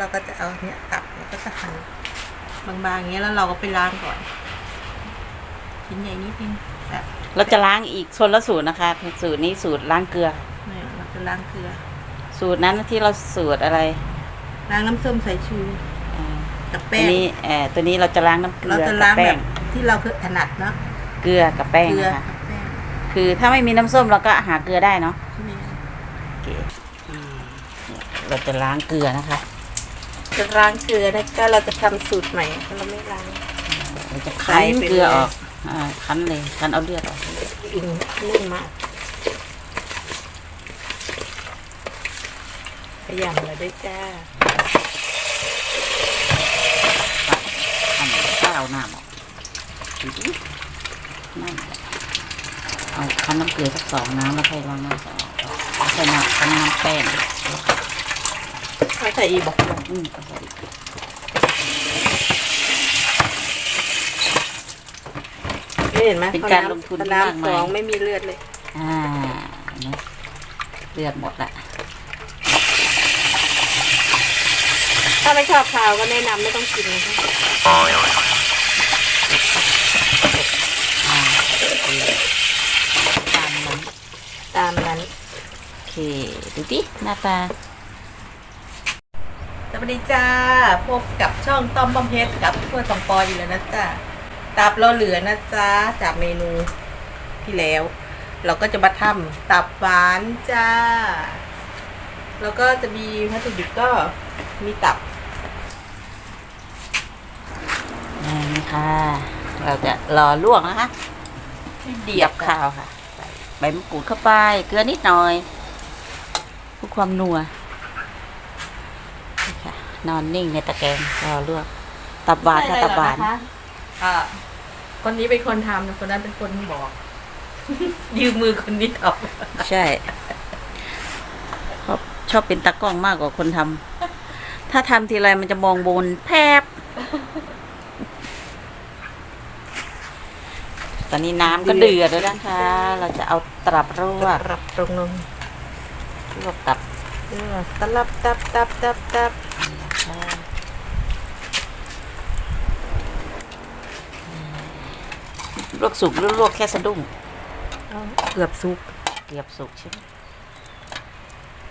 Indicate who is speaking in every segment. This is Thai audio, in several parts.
Speaker 1: เราก็จะเอาเนี่ยตับแล้วก็จะหั่นบางๆอย่างเงี้ยแล้วเราก็ไปล้างก่อนชิ้นใหญ่นิดนึงแบบ
Speaker 2: เราจะล้างอีกส่วนละสูตรนะคะ สูตรนี้สูตรล้างเกลือ
Speaker 1: เนี่ยเราจะล้างเกลือ
Speaker 2: สูตรนั้นที่เราสูตรอะไร
Speaker 1: ล้างน้ำส้มสายชู
Speaker 2: อ่า
Speaker 1: กับ
Speaker 2: ตั
Speaker 1: แป้
Speaker 2: ว
Speaker 1: ง
Speaker 2: นี้เอ่อตัวนี้เราจะล้างน้ำเกลื
Speaker 1: เรา
Speaker 2: อ
Speaker 1: จะ
Speaker 2: กับ
Speaker 1: ล้าง
Speaker 2: แป้
Speaker 1: แบ
Speaker 2: ง
Speaker 1: บที่เราถนัดเนาะ
Speaker 2: เกลือกับแป้ง
Speaker 1: เกลือ
Speaker 2: นะคะ
Speaker 1: กับแป้ง
Speaker 2: คือถ้าไม่มีน้ำส้มเราก็หาเกลือได้เนาะ
Speaker 1: นี่
Speaker 2: โอเคอืมเราจะล้างเกลือนะคะ
Speaker 1: จะล้างเกลือนะก็เราจะทำสูตรใหม่เราไม่ล้าง
Speaker 2: เราจะ
Speaker 1: ใส่
Speaker 2: คั้น
Speaker 1: ไป
Speaker 2: เกลือ
Speaker 1: เลย
Speaker 2: ออกอ่าคั้นเลยคั้นเอาเลือดออก
Speaker 1: อิงนึ่งมากขยำเลยด้วยจ้า
Speaker 2: คั้นก็เอาน้ำออกดูดิน้ำเอาคั้นน้ำเกลือสักสองน้ำแล้วค่อยล้างน้ำสะอาดออกแล้วค่อยมาคั้นน้ำแป้ง
Speaker 1: เอา ใส่อีบอก
Speaker 2: อืมเอาใส่อีก
Speaker 1: นี่เห็นไหม
Speaker 2: เป็นการลงทุน
Speaker 1: พอ
Speaker 2: ที่มาก
Speaker 1: น้ำส
Speaker 2: มา
Speaker 1: อง
Speaker 2: ย
Speaker 1: ไม่มีเลือดเลย
Speaker 2: อ่าเห็นไหมเลือดหมดละ
Speaker 1: ถ้าไม่ชอบขาวก็แนะนำไม่ต้องกินนะคะ
Speaker 2: อ่าตามนั้น
Speaker 1: ตามนั้น
Speaker 2: โอเค ดูดิหน้าตา
Speaker 1: สวัสดีจ้า พบกับช่องต้อมบอมเพชรกับเพื่อนสองปออยู่แล้วนะจ้าตับเราเหลือนะจ๊ะจากเมนูที่แล้ว เราก็จะมาทำตับหวานจ้า แล้วก็จะมีวัตถุดิบก็มีตับ
Speaker 2: นี่ค่ะ เราจะรอลวกนะคะเดียบข้าวค่ะใส่ใบมะกรูดเข้าไป เกลือนิดหน่อยเพื่อความนัว ค่ะ นอนนิ่งในตะแกรงรอลวก ตับหวานค่ะตับหวาน
Speaker 1: อ่าคนนี้เป็นคนทำคนนั้นเป็นคนบอก ยืมมือคนนี้ท
Speaker 2: ใช่ชอบชอบเป็นตากล้องมากกว่าคนทำถ้าทำทีไรมันจะมองบนแพบ ตอนนี้น้ำก็เดือดแล้วนะคะ เราจะเอาตรับลวกำ
Speaker 1: รับตรงลง
Speaker 2: ลวกตับ
Speaker 1: เออตลับตับตับตับตับ
Speaker 2: ลวกสุกหรือลวกแค่สะดุ้ง
Speaker 1: เอาเกือบสุก
Speaker 2: เกือบสุกใช่ไหม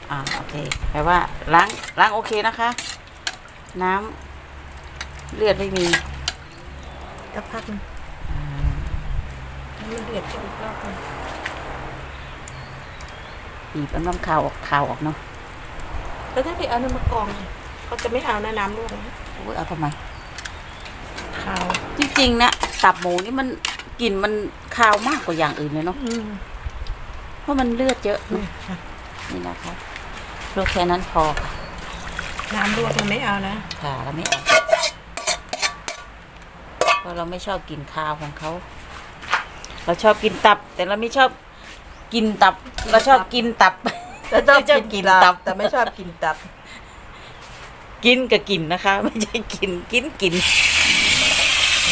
Speaker 2: อ่าโอเคแปลว่าล้างล้างโอเคนะคะ น้ำเลือดไม่มี
Speaker 1: สักพักหนึงให้มันเดือดอีกรอบหนึง
Speaker 2: บีบเอาน้ำขาวออกขาวออกเนาะ
Speaker 1: แล้วถ้าไปเอาน้ำมะกรองเนี่ยเขาจะไม่เอานะน้ำลวกนะ
Speaker 2: โอ้ยเอาทำไม
Speaker 1: ขาว
Speaker 2: จริงๆนะตับหมูนี่มันกลิ่นมันคาวมากกว่าอย่างอื่นเลยเนาะ
Speaker 1: อืม
Speaker 2: เพราะมันเลือดเยอะ
Speaker 1: นี่
Speaker 2: เนาะ
Speaker 1: ค่ะ
Speaker 2: นี่นะคะลวกแค่นั้นพอค่ะ
Speaker 1: น้ำลวกเราไม่เอานะ
Speaker 2: ค่ะเราไม่เอาเพราะเราไม่ชอบกลิ่นคาวของเขา เราชอบกินตับ แต่เราไม่ชอบกินตับ เราชอบกินตับ
Speaker 1: แต่ชอบ
Speaker 2: ไม่ชอบกินตับ
Speaker 1: แต่ไม่ชอบกินตับ
Speaker 2: กินกับกินนะคะ ไม่ใช่กินกินกิน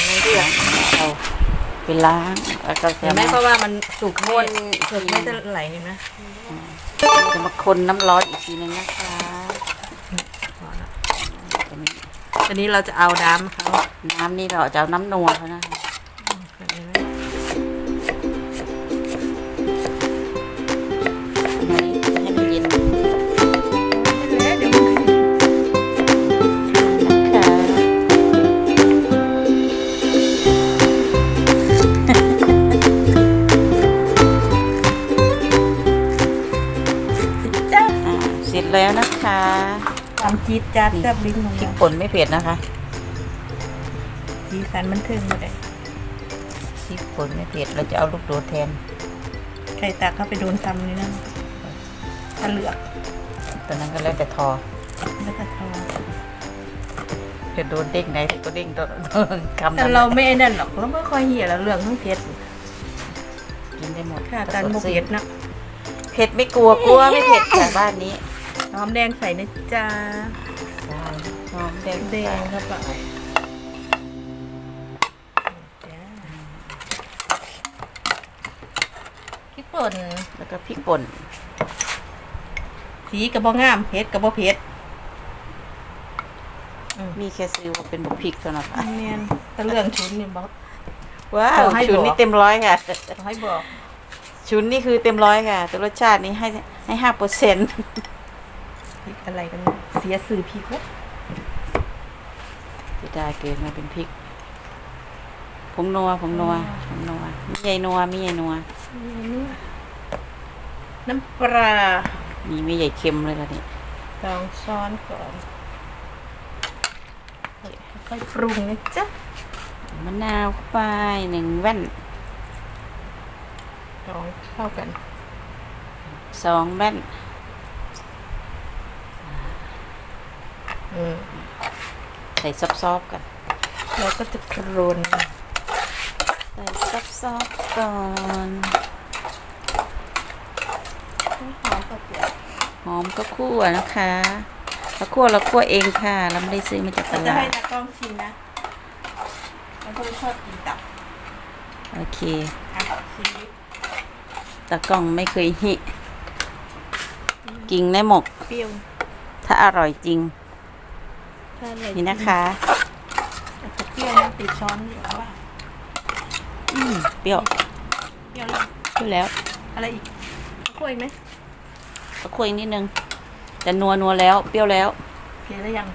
Speaker 1: ไม่เดือด
Speaker 2: เอาไปล้างแล้วก็
Speaker 1: เห็
Speaker 2: จะ
Speaker 1: นไหม
Speaker 2: มา
Speaker 1: เพราะว่ามันสุก
Speaker 2: คน
Speaker 1: สุกไม่เท่าไหร่เห็นไหม
Speaker 2: จะมาคนน้ำร้อนอีกทีนึงนะคะ
Speaker 1: พอแล้ว
Speaker 2: ตัวนี้
Speaker 1: ตอนนี้เราจะเอาน้ำเขา
Speaker 2: น้ำนี่เราจะเอาน้ำนัวเขานะคะ คะ
Speaker 1: ทำจี๊ดจัดแซ่บลิ้นของ
Speaker 2: พริก
Speaker 1: เรา
Speaker 2: ป่นไม่เผ็ดนะคะ
Speaker 1: สีสันมันเทิงมาได้
Speaker 2: พริกป่นไม่เผ็ดเราจะเอาลูกโดดแทน
Speaker 1: ไข่ตากเข้าไปโดนตำนี่นั่นถ้าเหลือก
Speaker 2: ตอนนั้นก็แล้วแต่ทอ
Speaker 1: แล้วก็ทอ
Speaker 2: จะโดนเด้งไหนก็เด้งตัวคำ
Speaker 1: แต่
Speaker 2: นั้น
Speaker 1: เราไม่ไอ้นั่นหรอกเราไม่ค่อยเหี่ยแล้วเรื่องทั้งเผ็ด
Speaker 2: กินได้หมด
Speaker 1: ค่ะตอนโมเผ็ดนะ
Speaker 2: เผ็ดไม่กลัวกลัวไม่เผ็ดจากบ้านนี้
Speaker 1: หอมแดงใส่นะจ๊ะ
Speaker 2: ได้หอมแดง
Speaker 1: แด
Speaker 2: แด
Speaker 1: ง
Speaker 2: ง
Speaker 1: เข้าไปจ้าพริกป่น
Speaker 2: แล้วก็พริกป่น
Speaker 1: สีกระบอกงามเผ็ดกระบอกเผ็ดอืม
Speaker 2: มีแค่ซื้อว่าเป็นบุกพริกเท่านั้นค่ะ
Speaker 1: เนียนแต่เรื่องชุนเนี่ยบอก
Speaker 2: ว้า
Speaker 1: ข
Speaker 2: ว
Speaker 1: อให้
Speaker 2: ชุน
Speaker 1: บอก
Speaker 2: นี่เต็มร้อยค่ะ
Speaker 1: ขอให้บอก
Speaker 2: ชุนนี่คือเต็มร้อยค่ะแต่รสชาตินี่ให้ให้ห้าเปอร์เซ็นต์
Speaker 1: พริกอะไรกันเนี่ยเสียสื่อพริกแล้ว
Speaker 2: จะได้เกิดมาเป็นพริกผงนัวผงนัวผงนัวมีใหญ่นัวมีใหญ่นัว
Speaker 1: น้ำปลา
Speaker 2: มีมีใหญ่เค็มเลยล่ะนี่
Speaker 1: สองช้อนก่อนค่อยๆปรุงนะจ๊ะ
Speaker 2: มะนาวเข้าไปหนึ่งแว่น
Speaker 1: ลองเข้ากัน
Speaker 2: สองแว่น
Speaker 1: อืม
Speaker 2: ใส่ซอบๆกัน
Speaker 1: แล้วก็จะโครน
Speaker 2: ใส่ซอบๆก่อน
Speaker 1: หอมกระเทียม
Speaker 2: หอมก็คั่วนะคะเราคั่วเราคั่วเองค่ะเราไม่ได้ซื้อมาจากต
Speaker 1: เราจะ
Speaker 2: ลา
Speaker 1: ให้
Speaker 2: ด
Speaker 1: ตากล้องชิมนะแล้วก็ชอบกินตับ
Speaker 2: โอเค
Speaker 1: อะชิมดิ
Speaker 2: ตากล้องไม่เคยหิกินได้หมก
Speaker 1: เปรี้ยว
Speaker 2: ถ้าอร่อยจริง
Speaker 1: ถ้าอะไร
Speaker 2: นี่นะคะ
Speaker 1: แต่เปรี้ยวนะติดช้อนอยู่ว่า
Speaker 2: อืมเปรี้ยว
Speaker 1: เปรี้ยวแล้ว
Speaker 2: เปรี้ยวแล้ว
Speaker 1: อะไรอีกกล้วยไหม
Speaker 2: ก็คั่วอีกนิดนึงแต่นัวนัวแล้วเปรี้ยวแล้ว
Speaker 1: เพียแล้วยัง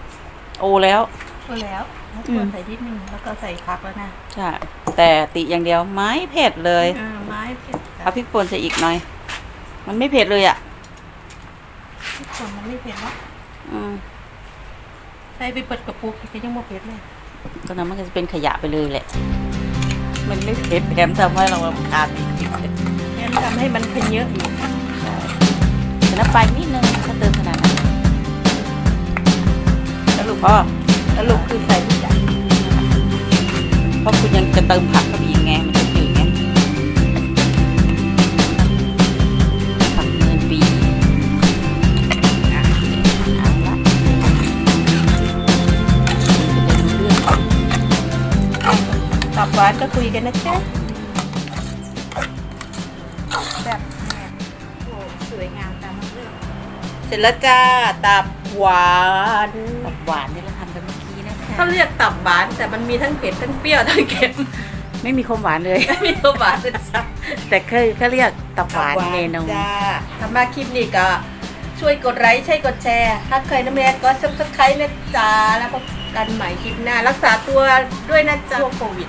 Speaker 2: โอแล้ว
Speaker 1: ก็แล้วแล้ว
Speaker 2: อื
Speaker 1: ก็
Speaker 2: ม
Speaker 1: ใส่นิดนึงแล้วก็ใส่ผักแล้วนะ
Speaker 2: ใช่แต่ติอย่างเดียวไม่เผ็ดเลย
Speaker 1: อ่าไม้เผ็ด
Speaker 2: เอาพริกป่นใส่อีกหน่อย มันไม่เผ็ดเลยอะ
Speaker 1: ทุกคนมันไม่เผ็ดเนาะ
Speaker 2: อืม
Speaker 1: ใส่ไปเปิดกระปุกก็ยังไม่เผ็ดเลย
Speaker 2: ก็นั้นมันก็จะเป็นขยะไปเลยแหละ มันไม่เผ็ดแถมทำให้เรารำคาญอีก
Speaker 1: งั้นทำให้มันเพนเยอะอยู่
Speaker 2: ใช่แต่น้ำปลาอีกนิดนึงถ้าเติมขนาดนั้น
Speaker 1: สรุป
Speaker 2: พ่อ
Speaker 1: สรุปคือใส่ทุกอย่าง
Speaker 2: เพราะคุณยังจะเติมผักเข้า
Speaker 1: วานก็คุยกันนะจ๊ะแบบแม่โอ้สวยงามตามเรื่องเสร็จแล้วจ้าตับหวาน
Speaker 2: ตับหวานที่เราทำกันเมื่อกี้นะคะ
Speaker 1: เขาเรียกตับหวานแต่มันมีทั้งเผ็ดทั้งเปรี้ยวทั้งเค็ม
Speaker 2: ไม่มีความหวานเลย
Speaker 1: ไม่มีตัวหวานเลยจ้ะ
Speaker 2: แต่เคยเขาเรียกตับหวานเมนู
Speaker 1: จ้าถ้ามาคลิปนี้ก็ช่วยกดไลค์ใช่กดแชร์ ถ้าเคยน้ำแม่ก็ซับสไครต์นะจ๊ะแล้วพบกันใหม่คลิปหน้า รักษาตัวด้วยนะจ๊ะช่วงโควิด